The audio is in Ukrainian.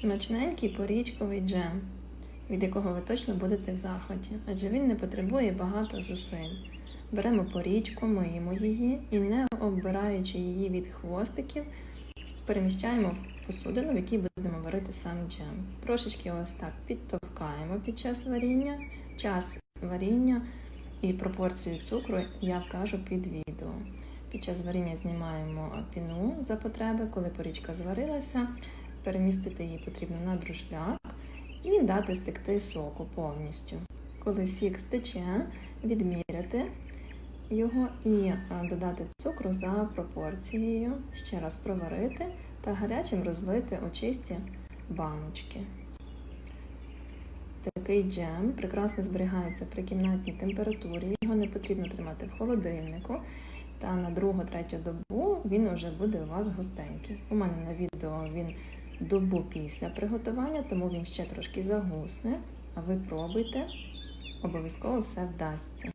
Смачненький порічковий джем, від якого ви точно будете в захваті, адже він не потребує багато зусиль. Беремо порічку, миємо її і, не оббираючи її від хвостиків, переміщаємо в посудину, в якій будемо варити сам джем. Трошечки ось так підтовкаємо під час варіння, час варіння і пропорцію цукру я вкажу під відео. Під час варіння знімаємо піну за потреби, коли порічка зварилася, перемістити її потрібно на друшляк і дати стекти соку повністю. Коли сік стече, відміряти його і е, додати цукру за пропорцією, ще раз проварити та гарячим розлити у чисті баночки. Такий джем прекрасно зберігається при кімнатній температурі, його не потрібно тримати в холодильнику. Та на другу-третю добу він вже буде у вас густенький. У мене на відео він добу після приготування, тому він ще трошки загусне. А ви пробуйте, обов'язково все вдасться.